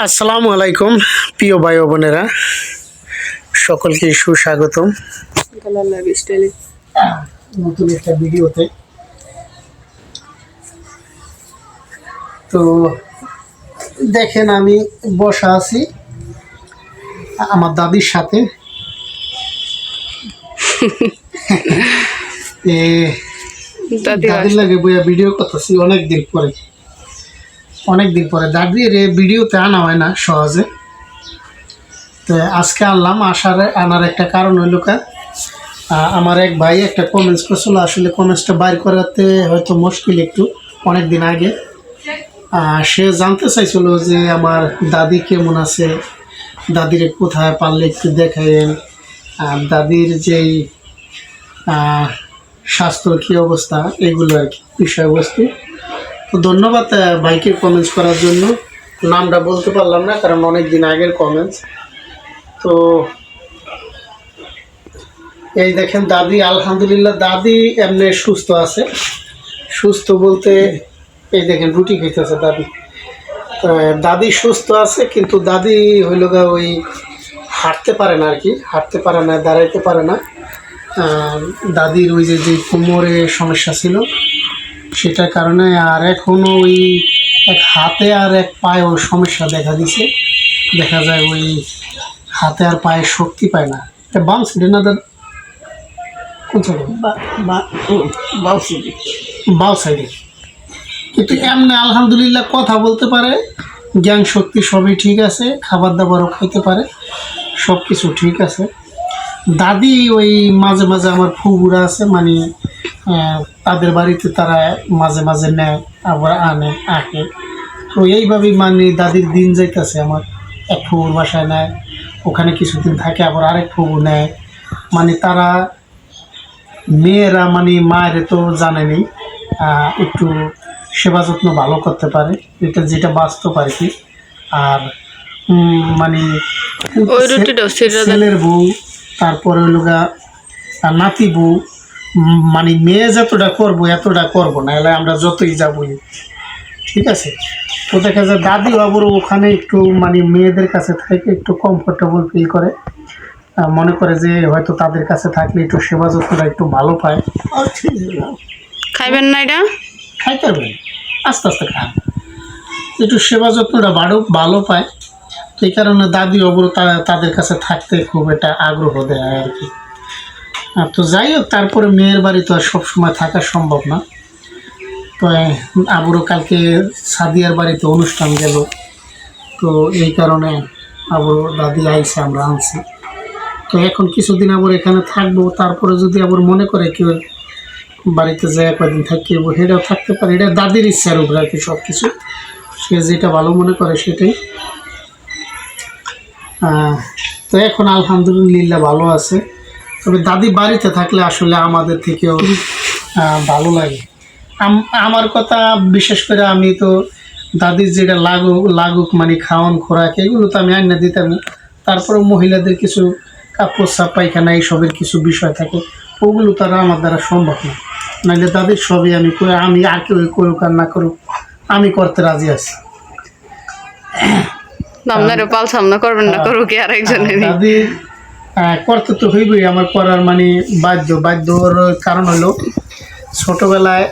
আসসালামু আলাইকুম প্রিয় ভাই বোনেরা। সকলকে সুস্বাগতম। নতুন একটা ভিডিওতে। তো দেখেন আমি বসা আছি আমার দাদির সাথে। এ, দাদির লাগে বইয়া ভিডিও করতেছি অনেকদিন পরে। অনেকদিন পরে। দাদির এ ভিডিওতে আনা হয় না সহজে। তো আজকে আনলাম, আসার আনার একটা কারণ হইল কা আমার এক ভাই একটা কমেন্টস করছিল, আসলে কমেন্টসটা বাইর করাতে হয়তো মুশকিল একটু অনেক দিন আগে সে জানতে চাইছিল যে আমার দাদি কেমন আছে, দাদির কোথায় পারলে একটু দেখাইন আর দাদির যেই স্বাস্থ্য কী অবস্থা, এগুলো আর কি, বিষয়বস্তু। ধন্যবাদ ভাইকে কমেন্টস করার জন্য। নামটা বলতে পারলাম না, কারণ অনেক দিন আগের কমেন্টস তো এই দেখেন, দাদি, আলহামদুলিল্লাহ, দাদি এমনি সুস্থ আছে। সুস্থ বলতে, এই দেখেন, রুটি খেতেছে দাদি। দাদি সুস্থ আছে, কিন্তু দাদি হইল গা ওই হাঁটতে পারে না আর কি হাঁটতে পারে না, দাঁড়াইতে পারে না। দাদির ওই যে যে কোমরে সমস্যা ছিল সেটার কারণে আর এখনও ওই এক হাতে আর এক পায়েও সমস্যা দেখা দিছে। দেখা যায় ওই হাতে আর পায়ে শক্তি পায় না। বাম সাইডে না দাদা কোন সাইডে বাম সাইডে কিন্তু এমনি আলহামদুলিল্লাহ কথা বলতে পারে জ্ঞান শক্তি সবই ঠিক আছে খাবার দাবারও খাইতে পারে সব কিছু ঠিক আছে। দাদি ওই মাঝে মাঝে আমার ফুবুরা আছে মানে তাদের বাড়িতে তারা মাঝে মাঝে নেয় আবার আনে আঁকে। তো এইভাবেই মানে দাদির দিন যাইতেছে আমার। এক ফুবুর বাসায় নেয় ওখানে কিছুদিন থাকে আবার আরেক ফুবু নেয়। মানে তারা মেয়েরা মানে মায়ের তো জানেনি একটু সেবা যত্ন ভালো করতে পারে। এটা যেটা বাস্তব আর কি। আর মানে। ছেলের বউ তারপরে হলো গা নাতি বউ মানে মেয়ে যতটা করব এতটা করব না এলে আমরা যতই যা বলি ঠিক আছে? তো দেখা যায় দাদি বাবুর ওখানে একটু মানে মেয়েদের কাছে থেকে একটু কমফোর্টেবল ফিল করে। মনে করে যে হয়তো তাদের কাছে থাকলে একটু সেবা যত্নটা একটু ভালো পায়। খাইবেন না এটা? খাইতে পারবেন আস্তে আস্তে খান। একটু সেবা যত্নটা বাড়ুক ভালো পায়। তো এই কারণে দাদি অবর তাদের কাছে থাকতে খুব একটা আগ্রহ দেয় আর কি। তো যাই হোক, তারপরে মেয়ের বাড়ি তো আর সবসময় থাকা সম্ভব না। তো আবুরও কালকে সাদিয়ার বাড়িতে অনুষ্ঠান গেল। তো এই কারণে আবুর দাদি আইসে, আমরা আনছি। তো এখন কিছুদিন আবার এখানে থাকব, তারপরে যদি আবার মনে করে কেউ বাড়িতে যায় কয়েকদিন থাকি সেটাও থাকতে পারে। এটা দাদির ইচ্ছার উপরে আর কি সব কিছু সে যেটা ভালো মনে করে সেটাই। তো এখন আলহামদুলিল্লাহ ভালো আছে। তবে দাদি বাড়িতে থাকলে আসলে আমাদের থেকেও ভালো লাগে। আমার কথা বিশেষ করে আমি তো দাদির যেটা লাগুক লাগুক মানে খাওয়ান খোরাক এগুলো তো আমি আইনা দিতাম তারপরে মহিলাদের কিছু কাপড় সাপ পায়খানা এইসবের কিছু বিষয় থাকে ওগুলো তারা আমার দ্বারা সম্ভব না। নাহলে দাদির সবই আমি করে আমি আর কেউ করুক আর না করুক আমি করতে রাজি আছি। আপনার পাল সামনা করবেন না করুক আর একজনের করতে তো হইবই, আমার করার মানে বাধ্য। বাধ্যর কারণ হলো, ছোটবেলায়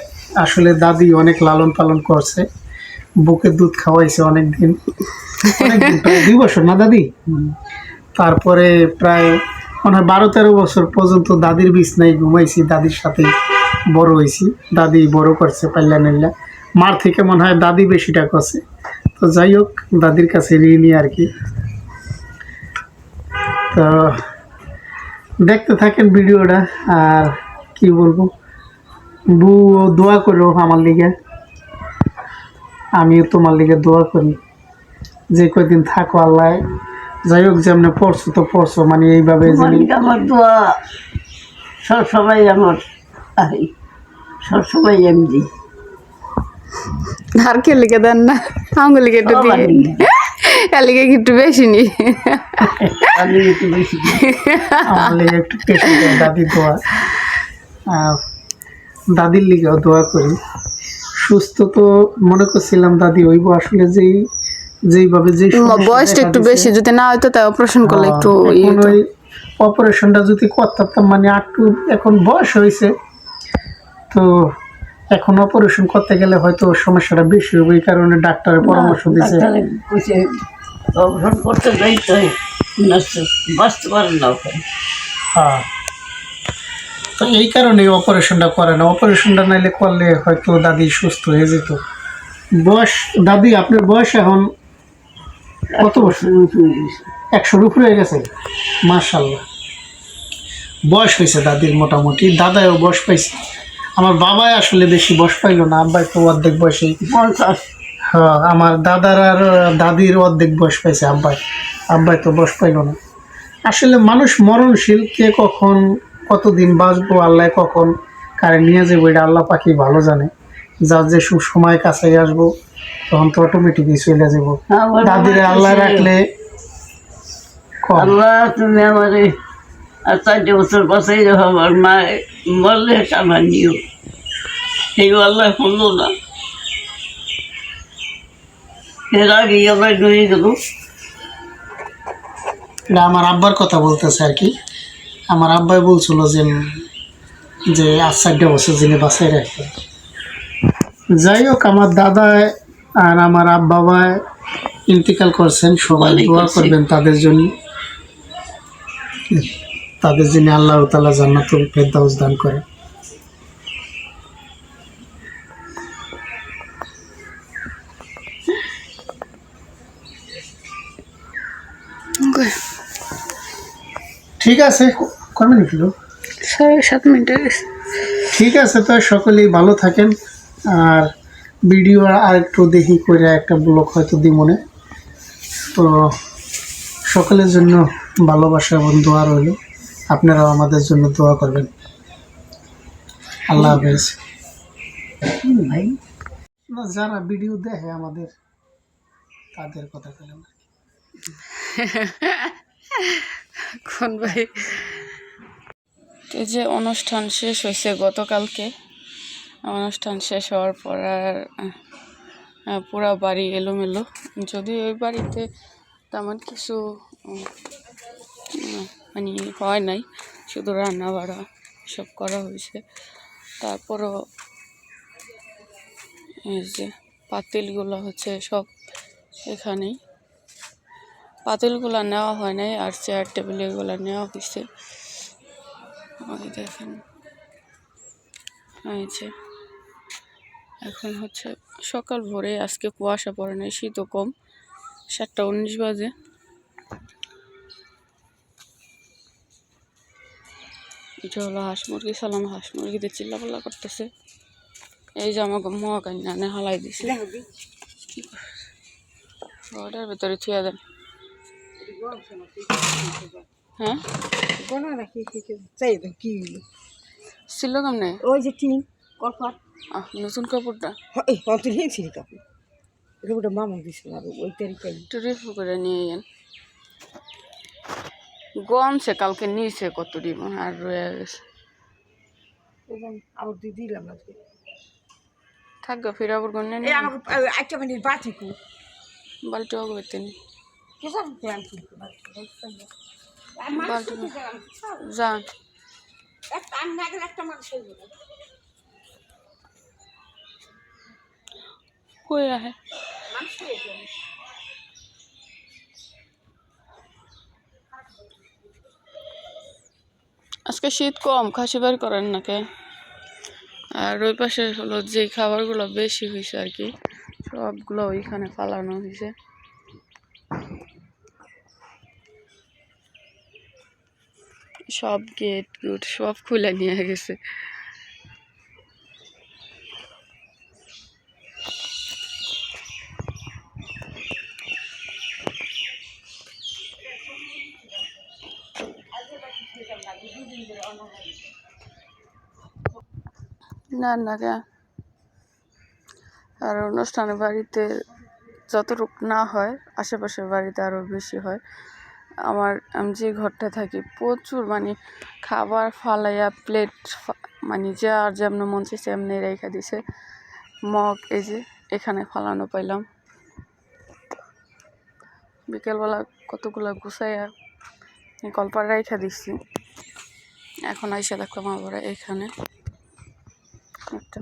আসলে দাদি অনেক লালন পালন করছে বুকের দুধ খাওয়াইছে অনেক দিন দুই বছর না দাদি? তারপরে প্রায় মনে হয় বারো তেরো বছর পর্যন্ত দাদির বিছনায় ঘুমাইছি, দাদির সাথে বড় হয়েছি দাদি বড় করছে, পাল্লা নাল্লা মার থেকে মনে হয় দাদি বেশিটা করছে। তো যাই হোক, দাদির কাছে ঋণই আর কি। তো দেখতে থাকেন ভিডিওটা আর কি বলব? বু দোয়া করো আমার লিগে। আমিও তোমার লিগে দোয়া করি। যে কয়দিন থাকো আল্লাহ যাই হোক যেমন পড়ছো তো পড়ছো মানে এইভাবে আমার দোয়া সবসময় আমার আরে সবসময় আমি দিই আর কে লিখে দেন না? আঙ্গুল লিখে একটু দিয়ে লিগে। এর লিখে কি একটু বেশি নি। একটু বেশি। আমার একটু দাদি দোয়া দাদির লিগেও দোয়া করি। সুস্থ তো মনে করছিলাম দাদি হইব আসলে যেই যেইভাবে যে বয়সটা একটু বেশি যদি না হয়তো তাই অপারেশন করলে একটু হ্যাঁ, ইয়ে অপারেশনটা যদি করতাম মানে একটু এখন বয়স হয়েছে তো এখন অপারেশন করতে গেলে হয়তো সমস্যাটা বেশি হবে এই কারণে ডাক্তারের পরামর্শ দিছে। অপারেশন করতে যাইতে হয় বাঁচতে পারেন না ওখানে। হ্যাঁ। তো এই কারণে অপারেশনটা করে না অপারেশনটা নাইলে করলে হয়তো দাদি সুস্থ হয়ে যেত। বয়স দাদি আপনার বয়স এখন কত বছর? একশোর উপরে হয়ে গেছে? মার্শাল্লাহ বয়স হয়েছে দাদির মোটামুটি। দাদাও বয়স পাইছে। আমার বাবাই আসলে বেশি বয়স পাইলো না আব্বাই তো অর্ধেক বয়সে পঞ্চাশ। হ্যাঁ আমার দাদার আর দাদির অর্ধেক বয়স পাইছে আব্বাই। আব্বাই তো বয়স পাইল না। আসলে মানুষ মরণশীল কে কখন কতদিন বাঁচবো আল্লাহ কখন কারে নিয়ে যাব এটা আল্লাহ পাখি ভালো জানে। যার যে সু- সময় কাছে আসব তখন তো অটোমেটিকই চলে যাব। দাদিরে আল্লাহ রাখলে আল্লাহ তুমি আমারে আর চারটে বছর বাঁচাই আমার মা মরলে আমার নিও সেই আল্লাহ শুনলো না। ডুয়ে গেল এটা আমার আব্বার কথা বলতেছে আর কি। আমার আব্বাই বলছিল যে যে আজ চারটে বছর যিনি বাসায় রাখবে যাই হোক আমার দাদা আর আমার আব্বা ইন্তিকাল করছেন। সবাই দোয়া করবেন তাদের জন্য। তাদের জন্য আল্লাহ তালা জান্নাতুল ফেরদাউস দান করে। ঠিক আছে কয় মিনিট হলো? সাড়ে সাত মিনিট ঠিক আছে তো সকলেই ভালো থাকেন। আর ভিডিও আর একটু দেখি করে একটা ব্লগ হয়তো দিই মনে তো সকলের জন্য ভালোবাসা এবং দোয়া রইল। আপনারাও আমাদের জন্য দোয়া করবেন। আল্লাহ হাফেজ। ভাই। যারা ভিডিও দেখে আমাদের তাদের কথা বললাম কোন ভাই? যে অনুষ্ঠান শেষ হয়েছে গতকালকে। অনুষ্ঠান শেষ হওয়ার পর আর পুরা বাড়ি এলোমেলো। যদি ওই বাড়িতে তেমন কিছু মানে হয় নাই। শুধু রান্না বাড়া সব করা হয়েছে। তারপরও এই যে পাতিলগুলো হচ্ছে সব এখানেই। পাতিলগুলো নেওয়া হয় নাই আর চেয়ার টেবিল এগুলো নেওয়া হয়েছে ওই দেখেন। এই যে। এখন হচ্ছে সকাল ভোরে আজকে কুয়াশা পড়ে নাই শীতও কম। সাতটা উনিশ বাজে। এটা হলো হাঁস মুরগি সালাম হাঁস মুরগিতে চিল্লাপাল্লা করতেছে। এই যে আমাকে মহাকান্না নে হালাই দিছে। ওটার ভেতরে থুয়া দেন। হ্যাঁ? বলো না কি কি কি চাই তো কি ছিল কেমনে ওই যে টিন কলপাট আহ নতুন কাপড়টা? অন্তর কাপড় ওটা মামা দিছিল আর ওই তারিখে একটু রিফু করে নিয়ে যান গমছে কালকে নিয়েছে কত ডিম আর রয়ে গেছে। এবং আবার দিয়ে দিলাম আজকে থাকবে ফিরাবর গন্যা নিয়ে আমাকে একটা যান কই আজকে শীত কম খাসি বের করেন নাকি? আর ওই পাশে হলো যে খাবারগুলো বেশি হয়েছে আর কি সবগুলো ওইখানে ফালানো হয়েছে। সব গেট গুট সব খুলে নিয়ে গেছে। না না আর অনুষ্ঠানের বাড়িতে যতটুকু না হয়, আশেপাশের বাড়িতে আরও বেশি হয়, আমার আমি যে ঘরটা থাকি প্রচুর মানে খাবার ফালাইয়া প্লেট মানে যে আর যেমন মন চাইছে এমনি রেখে দিছে। মগ এই যে এখানে ফালানো পাইলাম। বিকেলবেলা কতগুলো গুছাইয়া কলপার রাইখা দিচ্ছি এখন আইসা দেখলাম আবার এখানে একটা